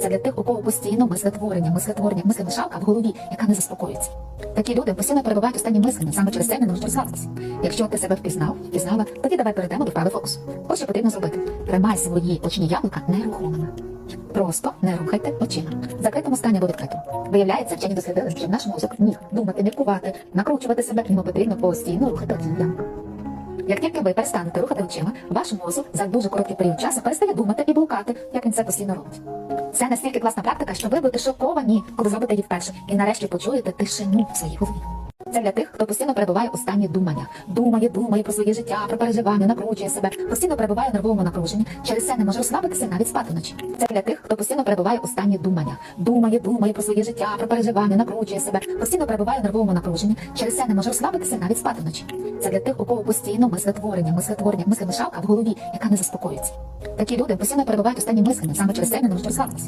Це для тих, у кого постійно мислетворення, мислетворення, мислемішалка в голові, яка не заспокоюється. Такі люди постійно перебувають у стані мислення, саме через це не можуть розслабитися. Якщо ти себе впізнав, впізнала, тоді давай перейдемо до вправи фокусу. Ось що потрібно зробити. Тримай свої очні яблука нерухомими. Просто не рухайте очима. В закритому стані або відкритому. Виявляється, вчені дослідили, що наш мозок міг думати, міркувати, накручувати себе, йому потрібно постійно рухати очні яблука. Як тільки ви перестанете рухати очима, ваш мозок за дуже короткий період часу перестає думати і блукати, як він це постійно робить. Це настільки класна практика, що ви будете шоковані, коли зробите її вперше, і нарешті почуєте тишину в своїй голові. Це для тих, хто постійно перебуває у стані думання. Думає, думає про своє життя, про переживання, накручує себе, постійно перебуває в нервовому напруженні. Через це не може розслабитися, навіть спати вночі. Це для тих, хто постійно перебуває у стані думання. Думає, думає про своє життя, про переживання, накручує себе, постійно перебуває в нервовому напруженні. Через це не може розслабитися, навіть спати вночі. Це для тих, у кого постійно мислетворення, мислетворення, мислемішалка в голові, яка не заспокоюється. Такі люди постійно перебувають у стані мислення, саме через це не можуть розслабитися.